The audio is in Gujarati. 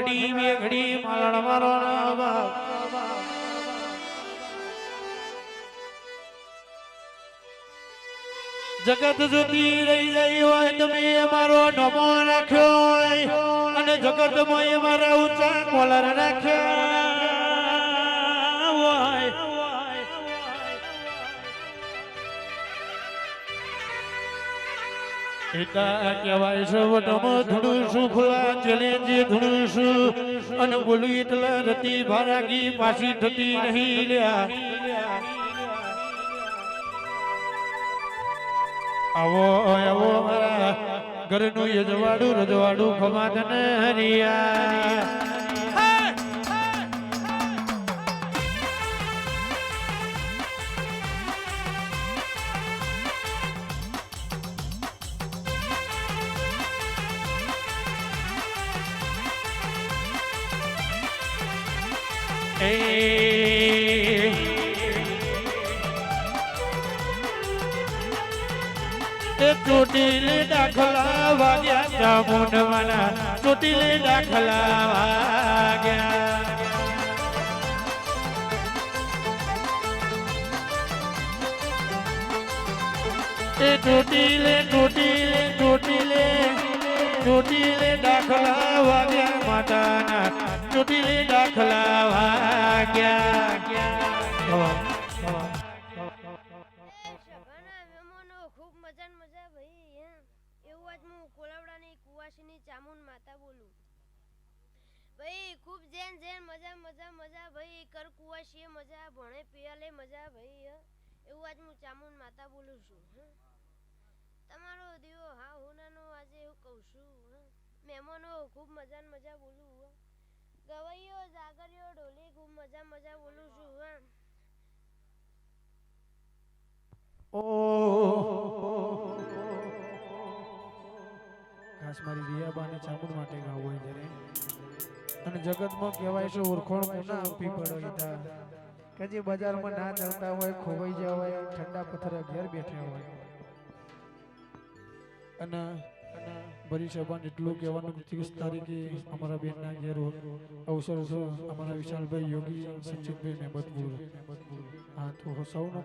ઘડી બે ઘડી મારણ મારો જગત જુદી રહી જાય હોય તમે મારો નમો રાખ્યો અને જગતમાં મારા ઊંચા કોલર રાખ્યા. એકા કહેવાય છે વટમાં ધૂણું છું ખુલ્લા ચલેન્જી ધૂણું છું અને પાછી થતી નહીં લ્યા આવો આવો મારા ઘરનું યજવાડું, રજવાડું ખમાદન હરિયા એ ચોટીલે દાખલા વાગ્યા ચામુંડવાના ચોટીલે દાખલા વાગ્યા. એ ચોટીલે ચોટીલે ચોટીલે. ચોટીલે દાખલા વાગ્યા, માતાના ચોટીલે દાખલા વાગ્યા. ભાઈ એવું જેન જેન મજા મજા મજા ભાઈ, કર કુવાસીએ મજા, ભણે પિયાલે મજા ભાઈ એવું આજ હું ચામુંડ માતા બોલું છું તમારો દીવો હા, હોનાનો આજે એવું કહું છું. મહેમાનો ખૂબ મજા મજા બોલું હું ગવૈયો જાગરિયો ઢોલી ખૂબ મજા મજા બોલું છું હે ખાસ મારી રિયાબાને ચામુંડ માટે ગાવું હોય જ્યારે અને જગતમાં કહેવાય છે ઓળખોણ કોના આપવી પડો ઈતા કે જે બજારમાં ના ચાલતા હોય ખોવાઈ ગયા હોય ઠંડા પથ્થર ઘેર બેઠા હોય અને ભરી સભાને એટલું કહેવાનું ત્રીસ તારીખે અમારા બેનના ઘેર અવસર અમારા વિશાલભાઈ, યોગી, સચિનભાઈ મહેમદપુર હા, તો સૌનો